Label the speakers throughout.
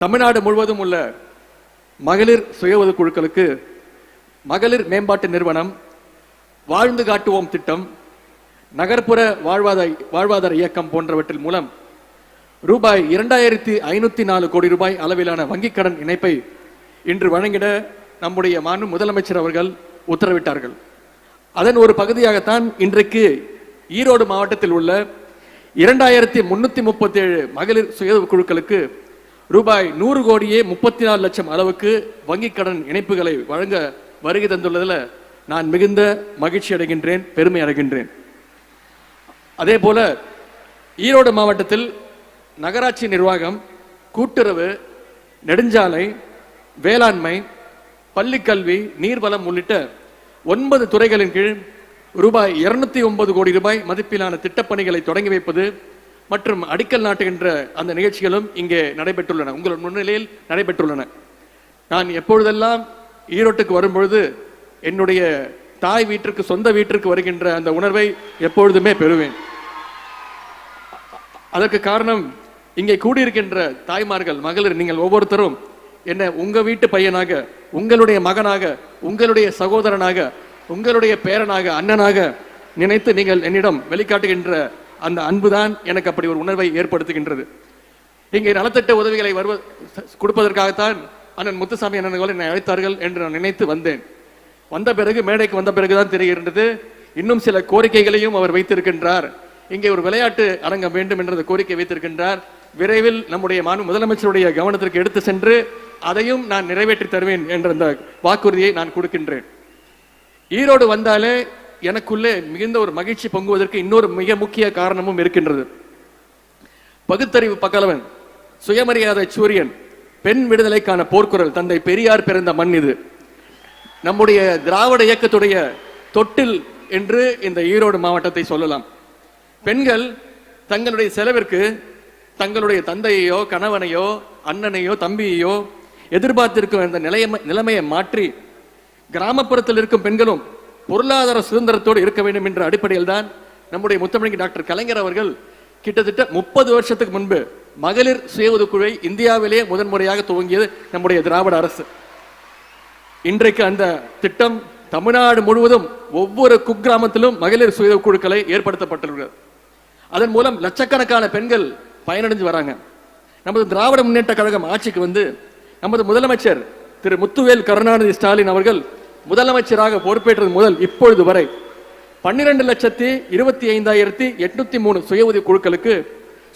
Speaker 1: தமிழ்நாடு முழுவதும் உள்ள மகளிர் சுய உதவி குழுக்களுக்கு மகளிர் மேம்பாட்டு நிறுவனம் வாழ்ந்து காட்டுவோம் திட்டம் நகர்ப்புற வாழ்வாதார வாழ்வாதார இயக்கம் போன்றவற்றின் மூலம் ரூபாய் இரண்டாயிரத்தி ஐநூத்தி நாலு கோடி ரூபாய் அளவிலான வங்கிக் கடன் இணைப்பை இன்று வழங்கிட நம்முடைய மாண்பு முதலமைச்சர் அவர்கள் உத்தரவிட்டார்கள். அதன் ஒரு பகுதியாகத்தான் இன்றைக்கு ஈரோடு மாவட்டத்தில் உள்ள இரண்டாயிரத்தி முன்னூத்தி முப்பத்தி ஏழு மகளிர் சுய குழுக்களுக்கு ரூபாய் நூறு கோடியே முப்பத்தி நாலு லட்சம் அளவுக்கு வங்கிக் கடன் இணைப்புகளை வழங்க வருகை தந்துள்ளதில் நான் மிகுந்த மகிழ்ச்சி அடைகின்றேன் பெருமை அடைகின்றேன். அதே போல ஈரோடு மாவட்டத்தில் நகராட்சி நிர்வாகம் கூட்டுறவு நெடுஞ்சாலை வேளாண்மை பள்ளிக்கல்வி நீர்வளம் உள்ளிட்ட ஒன்பது துறைகளின் கீழ் ரூபாய் இருநூத்தி ஒன்பது கோடி ரூபாய் மதிப்பிலான திட்டப்பணிகளை தொடங்கி வைப்பது மற்றும் அடிக்கல் நாட்டுகின்ற அந்த நிகழ்ச்சிகளும் இங்கே நடைபெற்றுள்ளன. உங்கள் முன்னிலையில் நடைபெற்றுள்ளன. நான் எப்பொழுதெல்லாம் ஈரோட்டுக்கு வரும்பொழுது என்னுடைய தாய் வீட்டிற்கு சொந்த வீட்டிற்கு வருகின்ற அந்த உணர்வை எப்பொழுதுமே பெறுவேன். அதற்கு காரணம் இங்கே கூடியிருக்கின்ற தாய்மார்கள் மகளிர் நீங்கள் ஒவ்வொருத்தரும் என்ன உங்க வீட்டு பையனாக உங்களுடைய மகனாக உங்களுடைய சகோதரனாக உங்களுடைய பேரனாக அண்ணனாக நினைத்து நீங்கள் என்னிடம் வெளிக்காட்டுகின்ற அந்த அன்புதான் எனக்கு அப்படி ஒரு உணர்வை ஏற்படுத்துகின்றது. இங்கே நலத்திட்ட உதவிகளை வருவ கொடுப்பதற்காகத்தான் அண்ணன் முத்துசாமி அண்ணன் என்னை அழைத்தார்கள் என்று நான் நினைத்து வந்தேன். வந்த பிறகு மேடைக்கு வந்த பிறகுதான் தெரிகின்றது. இன்னும் சில கோரிக்கைகளையும் அவர் வைத்திருக்கின்றார். இங்கே ஒரு விளையாட்டு அரங்கம் வேண்டும் என்ற கோரிக்கை வைத்திருக்கின்றார். விரைவில் நம்முடைய மாநில முதலமைச்சருடைய கவனத்திற்கு எடுத்து சென்று அதையும் நான் நிறைவேற்றி தருவேன் என்ற அந்த வாக்குறுதியை நான் கொடுக்கின்றேன். ஈரோடு வந்தாலே எனக்குள்ளே மிகுந்த ஒரு மகிழ்ச்சி பொங்குவதற்கு இன்னொரு மிக முக்கிய காரணமும் இருக்கின்றது. பகுத்தறிவு பகலவன் சுயமரியாதை சூரியன் பெண் விடுதலைக்கான போர்க்குரல் தந்தை பெரியார் பிறந்த மண் இது. நம்முடைய திராவிட இயக்கத்துடைய தொட்டில் என்று இந்த ஈரோடு மாவட்டத்தை சொல்லலாம். பெண்கள் தங்களுடைய செலவிற்கு தங்களுடைய தந்தையையோ கணவனையோ அண்ணனையோ தம்பியையோ எதிர்பார்த்திருக்கும் இந்த நிலைய நிலைமையை மாற்றி கிராமப்புறத்தில் இருக்கும் பெண்களும் பொருளாதார சுதந்திரத்தோடு இருக்க வேண்டும் என்ற அடிப்படையில் தான் நம்முடைய முத்தமிழ் டாக்டர் கலைஞர் அவர்கள் கிட்டத்தட்ட முப்பது வருஷத்துக்கு முன்பு மகளிர் சுய உதவிக்குழுவை இந்தியாவிலே முதன்முறையாக துவங்கியது நம்முடைய திராவிட அரசு. இன்றைக்கு அந்த திட்டம் தமிழ்நாடு முழுவதும் ஒவ்வொரு குக்கிராமத்திலும் மகளிர் சுய குழுக்களை ஏற்படுத்தப்பட்டுள்ளது. அதன் மூலம் லட்சக்கணக்கான பெண்கள் பயனடைஞ்சு வராங்க. நமது திராவிட முன்னேற்ற கழகம் ஆட்சிக்கு வந்து நமது முதலமைச்சர் திரு முத்துவேல் கருணாநிதி ஸ்டாலின் அவர்கள் முதலமைச்சராக பொறுப்பேற்றது முதல் இப்பொழுது வரை பன்னிரண்டு லட்சத்தி இருபத்தி ஐந்தாயிரத்தி எட்நூத்தி மூணு சுய உதவி குழுக்களுக்கு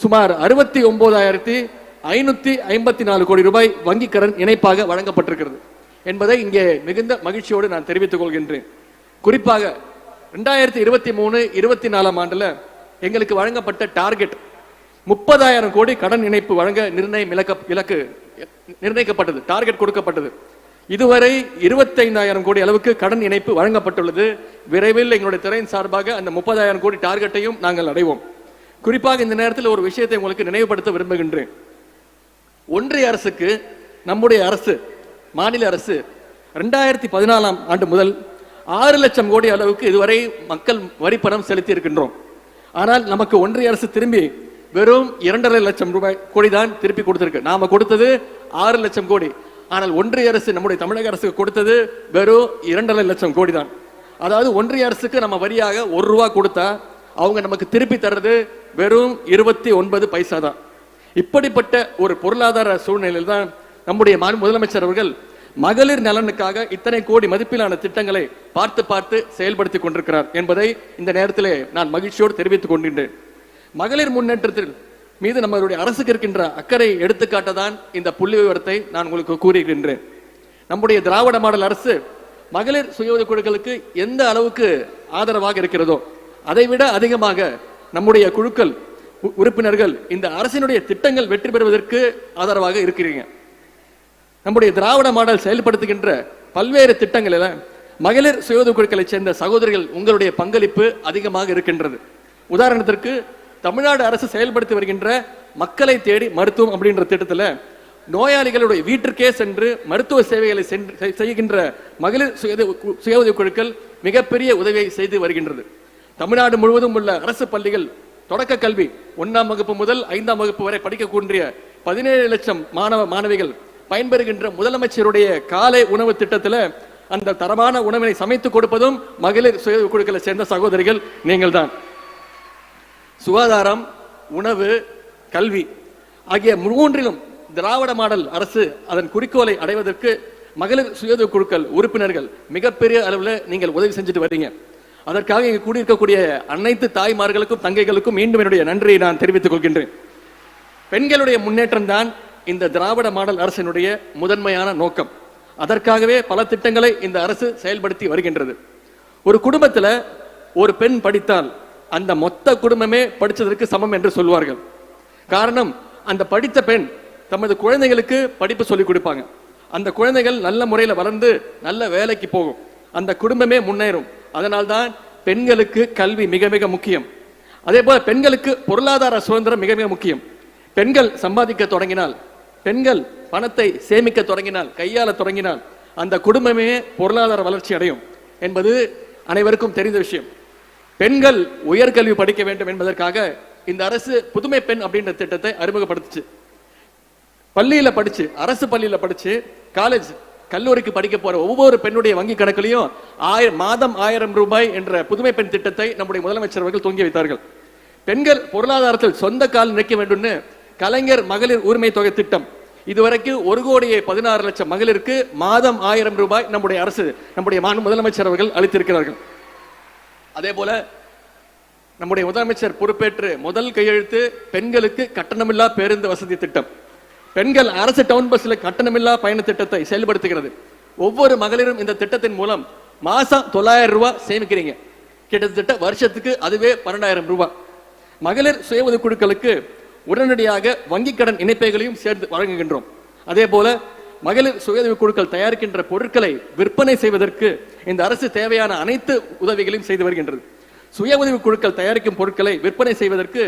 Speaker 1: சுமார் அறுபத்தி ஒன்பதாயிரத்தி ஐநூத்தி ஐம்பத்தி நாலு கோடி ரூபாய் வங்கி கடன் இணைப்பாக வழங்கப்பட்டிருக்கிறது என்பதை இங்கே மிகுந்த மகிழ்ச்சியோடு நான் தெரிவித்துக் கொள்கின்றேன். குறிப்பாக ரெண்டாயிரத்தி இருபத்தி மூணு இருபத்தி நாலாம் ஆண்டுல எங்களுக்கு வழங்கப்பட்ட டார்கெட் முப்பதாயிரம் கோடி கடன் இணைப்பு வழங்க நிர்ணயம் இலக்க இலக்கு நிர்ணயிக்கப்பட்டது டார்கெட் கொடுக்கப்பட்டது. இதுவரை இருபத்தைந்தாயிரம் கோடி அளவுக்கு கடன் இணைப்பு வழங்கப்பட்டுள்ளது. விரைவில் எங்களுடைய துறையின் சார்பாக அந்த முப்பதாயிரம் கோடி டார்கெட்டையும் நாங்கள் அடைவோம். குறிப்பாக இந்த நேரத்தில் ஒரு விஷயத்தை உங்களுக்கு நினைவுபடுத்த விரும்புகின்றேன். ஒன்றிய அரசுக்கு நம்முடைய அரசு மாநில அரசு ரெண்டாயிரத்தி பதினாலாம் ஆண்டு முதல் ஆறு லட்சம் கோடி அளவுக்கு இதுவரை மக்கள் வரி பணம் செலுத்தி இருக்கின்றோம் ஆனால் நமக்கு ஒன்றிய அரசு திரும்பி வெறும் இரண்டரை லட்சம் ரூபாய் கோடி தான் திருப்பி கொடுத்திருக்கு. நாம கொடுத்தது ஆறு லட்சம் கோடி. ஆனால் ஒன்றிய அரசு நம்முடைய தமிழக அரசுக்கு கொடுத்தது வெறும் இரண்டரை லட்சம் கோடி தான் அதாவது ஒன்றிய அரசுக்கு நம்ம வரியாக ஒரு ரூபா கொடுத்தா அவங்க நமக்கு திருப்பி தர்றது வெறும் இருபத்தி ஒன்பது பைசா தான் இப்படிப்பட்ட ஒரு பொருளாதார சூழ்நிலையில் தான் நம்முடைய முதலமைச்சர் அவர்கள் மகளிர் நலனுக்காக இத்தனை கோடி மதிப்பிலான திட்டங்களை பார்த்து பார்த்து செயல்படுத்தி கொண்டிருக்கிறார் என்பதை இந்த நேரத்திலே நான் மகிழ்ச்சியோடு தெரிவித்துக் கொண்டிருந்தேன் மகளிர் முன்னேற்றத்தில் மீது நம்மளுடைய அரசுக்கு இருக்கின்ற அக்கறை எடுத்துக்காட்டதான் இந்த புள்ளி விவரத்தை நான் உங்களுக்கு கூறுகின்றேன். நம்முடைய திராவிட மாடல் அரசு மகளிர் சுய குழுக்களுக்கு எந்த அளவுக்கு ஆதரவாக இருக்கிறதோ அதைவிட அதிகமாக நம்முடைய குழுக்கள் உ- உறுப்பினர்கள் இந்த அரசினுடைய திட்டங்கள் வெற்றி பெறுவதற்கு ஆதரவாக இருக்கிறீங்க. நம்முடைய திராவிட மாடல் செயல்படுத்துகின்ற பல்வேறு திட்டங்களில் மகளிர் சுய குழுக்களைச் சேர்ந்த சகோதரிகள் உங்களுடைய பங்களிப்பு அதிகமாக இருக்கின்றது. உதாரணத்திற்கு தமிழ்நாடு அரசு செயல்படுத்தி வருகின்ற மக்களை தேடி மருத்துவம் அப்படின்ற திட்டத்தில் நோயாளிகளுடைய வீட்டிற்கே சென்று மருத்துவ சேவைகளை சென்று செய்கின்ற மகளிர் சுய உதவி சுய உதவிக் குழுக்கள் மிகப்பெரிய உதவியை செய்து வருகின்றது. தமிழ்நாடு முழுவதும் உள்ள அரசு பள்ளிகள் தொடக்க கல்வி ஒன்றாம் வகுப்பு முதல் ஐந்தாம் வகுப்பு வரை படிக்கக்கூடிய பதினேழு லட்சம் மாணவ மாணவிகள் பயன்பெறுகின்ற முதலமைச்சருடைய காலை உணவு திட்டத்தில் அந்த தரமான உணவினை சமைத்து கொடுப்பதும் மகளிர் சுய குழுக்களை சேர்ந்த சகோதரிகள் நீங்கள் தான் சுகாதாரம் உணவு கல்வி ஆகிய மூன்றிலும் திராவிட மாடல் அரசு அதன் குறிக்கோளை அடைவதற்கு மகளிர் சுயதொழில் குழுக்கள் உறுப்பினர்கள் மிகப்பெரிய அளவில் நீங்கள் உதவி செஞ்சுட்டு வரீங்க. அதற்காக இங்கு கூடியிருக்கக்கூடிய அனைத்து தாய்மார்களுக்கும் தங்கைகளுக்கும் மீண்டும் என்னுடைய நன்றியை நான் தெரிவித்துக் கொள்கின்றேன். பெண்களுடைய முன்னேற்றம் தான் இந்த திராவிட மாடல் அரசினுடைய முதன்மையான நோக்கம். அதற்காகவே பல திட்டங்களை இந்த அரசு செயல்படுத்தி வருகின்றது. ஒரு குடும்பத்தில் ஒரு பெண் படித்தால் அந்த மொத்த குடும்பமே படித்ததற்கு சமம் என்று சொல்வார்கள். காரணம் அந்த படித்த பெண் தமது குழந்தைகளுக்கு படிப்பு சொல்லிக் கொடுப்பாங்க. அந்த குழந்தைகள் நல்ல முறையில் வளர்ந்து நல்ல வேலைக்கு போகும். அந்த குடும்பமே முன்னேறும். அதனால்தான் பெண்களுக்கு கல்வி மிக மிக முக்கியம். அதே போல பெண்களுக்கு பொருளாதார சுதந்திரம் மிக மிக முக்கியம். பெண்கள் சம்பாதிக்க தொடங்கினால் பெண்கள் பணத்தை சேமிக்க தொடங்கினால் கையாள தொடங்கினால் அந்த குடும்பமே பொருளாதார வளர்ச்சி அடையும் என்பது அனைவருக்கும் தெரிந்த விஷயம். பெண்கள் உயர்கல்வி படிக்க வேண்டும் என்பதற்காக இந்த அரசு புதுமை பெண் அப்படின்ற திட்டத்தை அறிமுகப்படுத்துச்சு. பள்ளியில படிச்சு அரசு பள்ளியில படிச்சு காலேஜ் கல்லூரிக்கு படிக்க போற ஒவ்வொரு பெண்ணுடைய வங்கி கணக்கிலையும் ஆயிரம் மாதம் ஆயிரம் ரூபாய் என்ற புதுமை பெண் திட்டத்தை நம்முடைய முதலமைச்சர் அவர்கள் தொங்கி வைத்தார்கள். பெண்கள் பொருளாதாரத்தில் சொந்த கால் நிற்க வேண்டும்னு கலைஞர் மகளிர் உரிமை தொகை திட்டம். இதுவரைக்கும் ஒரு கோடியே பதினாறு லட்சம் மகளிருக்கு மாதம் ஆயிரம் ரூபாய் நம்முடைய அரசு நம்முடைய மாநில முதலமைச்சர் அவர்கள் அளித்திருக்கிறார்கள். அதே போல நம்முடைய முதலமைச்சர் பொறுப்பேற்று முதல் கையெழுத்து பெண்களுக்கு கட்டணமில்லா பேருந்து வசதி திட்டம். பெண்கள் அரசு டவுன் பஸ்ல கட்டணமில்லா பயண திட்டத்தை செயல்படுத்துகிறது. ஒவ்வொரு மகளிரும் இந்த திட்டத்தின் மூலம் மாசம் தொள்ளாயிரம் ரூபாய் சேமிக்கிறீங்க. கிட்டத்தட்ட வருஷத்துக்கு அதுவே பன்னெண்டாயிரம் ரூபாய் மகளிர் சுய உதவிக்குழுக்களுக்கு உடனடியாக வங்கிக் கடன் இணைப்பைகளையும் சேர்த்து வழங்குகின்றோம். அதே போல மகளிர் சுய குழுக்கள் தயாரிக்கின்ற பொருட்களை விற்பனை செய்வதற்கு இந்த அரசு தேவையான அனைத்து உதவிகளையும் செய்து வருகின்றது. சுய உதவிக் குழுக்கள் தயாரிக்கும் பொருட்களை விற்பனை செய்வதற்கு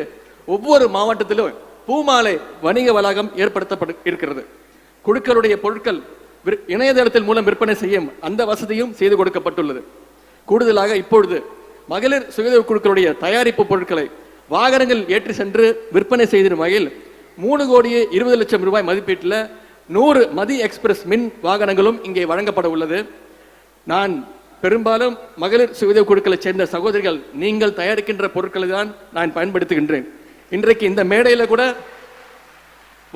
Speaker 1: ஒவ்வொரு மாவட்டத்திலும் பூமாலை வணிக வளாகம் ஏற்படுத்தப்படு இருக்கிறது. குழுக்களுடைய பொருட்கள் இணையதளத்தில் மூலம் விற்பனை செய்யும் அந்த வசதியும் செய்து கொடுக்கப்பட்டுள்ளது. கூடுதலாக இப்பொழுது மகளிர் சுயதவி குழுக்களுடைய தயாரிப்பு பொருட்களை வாகனங்கள் ஏற்றி சென்று விற்பனை செய்திடும் வகையில் மூணு கோடியே இருபது லட்சம் ரூபாய் மதிப்பீட்டில் நூறு மதி எக்ஸ்பிரஸ் மின் வாகனங்களும் இங்கே வழங்கப்பட உள்ளது. நான் பெரும்பாலும் மகளிர் சுயதொ குழுக்களைச் சேர்ந்த சகோதரிகள் நீங்கள் தயாரிக்கின்ற பொருட்களை தான் நான் பயன்படுத்துகின்றேன். இன்றைக்கு இந்த மேடையில் கூட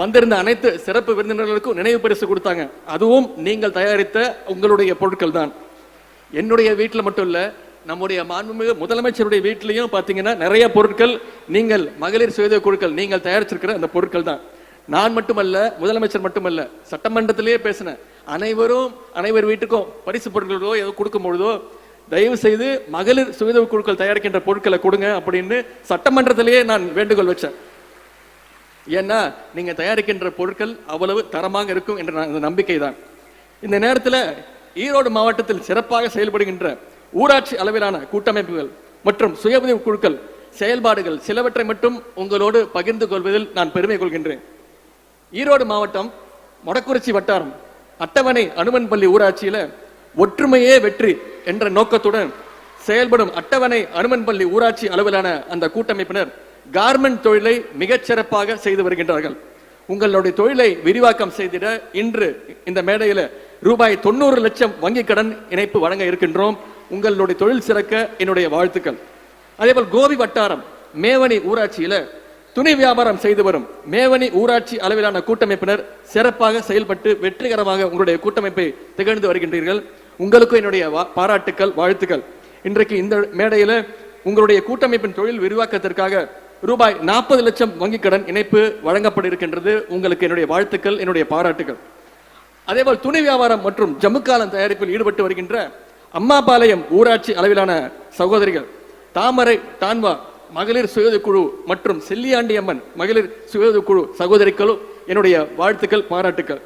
Speaker 1: வந்திருந்த அனைத்து சிறப்பு விருந்தினர்களுக்கும் நினைவு பரிசு கொடுத்தாங்க. அதுவும் நீங்கள் தயாரித்த உங்களுடைய பொருட்கள் தான். என்னுடைய வீட்டில் மட்டும் இல்லை நம்முடைய மாண்புமிகு முதலமைச்சருடைய வீட்டிலையும் பார்த்தீங்கன்னா நிறைய பொருட்கள் நீங்கள் மகளிர் சுயதொ குழுக்கள் நீங்கள் தயாரிச்சிருக்கிற அந்த பொருட்கள் தான். நான் மட்டுமல்ல முதலமைச்சர் மட்டுமல்ல சட்டமன்றத்திலேயே பேசினேன். அனைவரும் அனைவர் வீட்டுக்கும் பரிசு பொருட்களோ ஏதோ கொடுக்கும் பொழுதோ தயவு செய்து மகளிர் சுயதவு குழுக்கள் தயாரிக்கின்ற பொருட்களை கொடுங்க அப்படின்னு சட்டமன்றத்திலேயே நான் வேண்டுகோள் வச்சேன். ஏன்னா நீங்க தயாரிக்கின்ற பொருட்கள் அவ்வளவு தரமாக இருக்கும் என்ற நான் அந்த நம்பிக்கை தான். இந்த நேரத்தில் ஈரோடு மாவட்டத்தில் சிறப்பாக செயல்படுகின்ற ஊராட்சி அளவிலான கூட்டமைப்புகள் மற்றும் சுய உதவி குழுக்கள் செயல்பாடுகள் சிலவற்றை மட்டும் உங்களோடு பகிர்ந்து கொள்வதில் நான் பெருமை கொள்கின்றேன். ஈரோடு மாவட்டம் மொடக்குறிச்சி வட்டாரம் அட்டவணை அனுமன்பள்ளி ஊராட்சியில ஒற்றுமையே வெற்றி என்ற நோக்கத்துடன் செயல்படும் அட்டவணை அனுமன்பள்ளி ஊராட்சி அளவிலான அந்த கூட்டமைப்பினர் கார்மெண்ட் தொழிலை மிகச் சிறப்பாக செய்து வருகின்றார்கள். உங்களுடைய தொழிலை விரிவாக்கம் செய்திட இன்று இந்த மேடையில் ரூபாய் தொண்ணூறு லட்சம் வங்கி கடன் இணைப்பு வழங்க இருக்கின்றோம். உங்களுடைய தொழில் சிறக்க என்னுடைய வாழ்த்துக்கள். அதேபோல் கோபி வட்டாரம் மேவனி ஊராட்சியில துணி வியாபாரம் செய்து வரும் மேவனி ஊராட்சி அளவிலான கூட்டமைப்பினர் சிறப்பாக செயல்பட்டு வெற்றிகரமாக உங்களுடைய கூட்டமைப்பை திகழ்ந்து வருகின்றீர்கள். உங்களுக்கும் என்னுடைய வா- பாராட்டுக்கள் வாழ்த்துக்கள். இன்றைக்கு இந்த மேடையில் உங்களுடைய கூட்டமைப்பின் தொழில் விரிவாக்கத்திற்காக ரூபாய் நாற்பது லட்சம் வங்கிக் கடன் இணைப்பு வழங்கப்பட இருக்கின்றது உங்களுக்கு என்னுடைய வாழ்த்துக்கள் என்னுடைய பாராட்டுகள் அதேபோல் துணி வியாபாரம் மற்றும் ஜம்முக்காலம் தயாரிப்பில் ஈடுபட்டு வருகின்ற அம்மாபாளையம் ஊராட்சி அளவிலான சகோதரிகள் தாமரை தான்வா மகளிர் சுயது குழு மற்றும் செல்லியாண்டி அம்மன் மகளிர் சுயது குழு சகோதரிகளும் என்னுடைய வாழ்த்துக்கள் பாராட்டுக்கள்.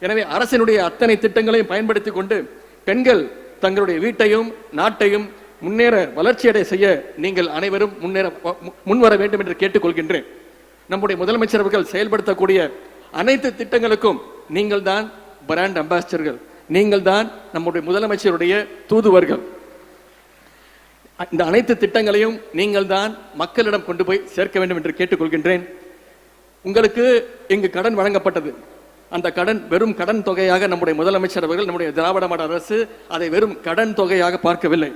Speaker 1: எனவே அரசினுடைய அத்தனை திட்டங்களையும் பயன்படுத்தி கொண்டு பெண்கள் தங்களுடைய வீட்டையும் நாட்டையும் முன்னேற வளர்ச்சியடை செய்ய நீங்கள் அனைவரும் முன்னேற மு- முன்வர வேண்டும் என்று கேட்டுக்கொள்கின்றேன். நம்முடைய முதலமைச்சர் அவர்கள் செயல்படுத்தக்கூடிய அனைத்து திட்டங்களுக்கும் நீங்கள் தான் பிராண்ட் அம்பாசிடர்கள் நீங்கள் தான் நம்முடைய முதலமைச்சருடைய தூதுவர்கள். இந்த அனைத்து திட்டங்களையும் நீங்கள் தான் மக்களிடம் கொண்டு போய் சேர்க்க வேண்டும் என்று கேட்டுக்கொள்கின்றேன். உங்களுக்கு இங்கு கடன் வழங்கப்பட்டது. அந்த கடன் வெறும் கடன் தொகையாக நம்முடைய முதலமைச்சர் அவர்கள் நம்முடைய திராவிட மாட அரசு அதை வெறும் கடன் தொகையாக பார்க்கவில்லை.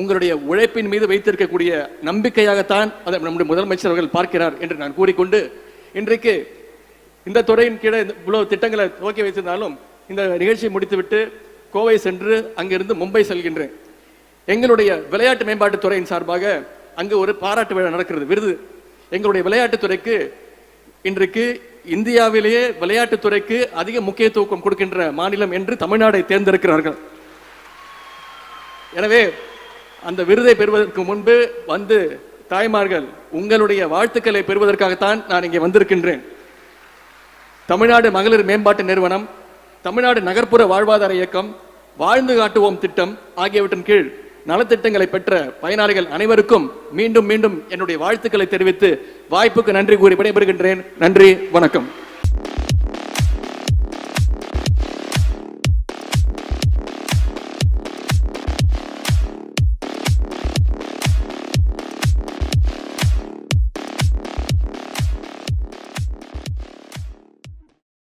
Speaker 1: உங்களுடைய உழைப்பின் மீது வைத்திருக்கக்கூடிய நம்பிக்கையாகத்தான் அதை நம்முடைய முதலமைச்சர் அவர்கள் பார்க்கிறார் என்று நான் கூறிக்கொண்டு இன்றைக்கு இந்த துறையின் கீழே இந்த இவ்வளவு திட்டங்களை துவக்கி வைத்திருந்தாலும் இந்த நிகழ்ச்சியை முடித்துவிட்டு கோவை சென்று அங்கிருந்து மும்பை செல்கின்றேன். எங்களுடைய விளையாட்டு மேம்பாட்டுத் துறையின் சார்பாக அங்கு ஒரு பாராட்டு விழா நடக்கிறது விருது. எங்களுடைய விளையாட்டுத்துறைக்கு இன்றைக்கு இந்தியாவிலேயே விளையாட்டுத்துறைக்கு அதிக முக்கியத்துவம் கொடுக்கின்ற மாநிலம் என்று தமிழ்நாடை தேர்ந்தெடுக்கிறார்கள். எனவே அந்த விருதை பெறுவதற்கு முன்பு வந்து தாய்மார்கள் உங்களுடைய வாழ்த்துக்களை பெறுவதற்காகத்தான் நான் இங்கே வந்திருக்கின்றேன். தமிழ்நாடு மகளிர் மேம்பாட்டு நிறுவனம் தமிழ்நாடு நகர்ப்புற வாழ்வாதார இயக்கம் வாழ்ந்து காட்டுவோம் திட்டம் ஆகியவற்றின் கீழ் நலத்திட்டங்களை பெற்ற பயனாளிகள் அனைவருக்கும் மீண்டும் மீண்டும் என்னுடைய வாழ்த்துக்களை தெரிவித்து வாய்ப்புக்கு நன்றி கூறி விடைபெறுகின்றேன். நன்றி வணக்கம்.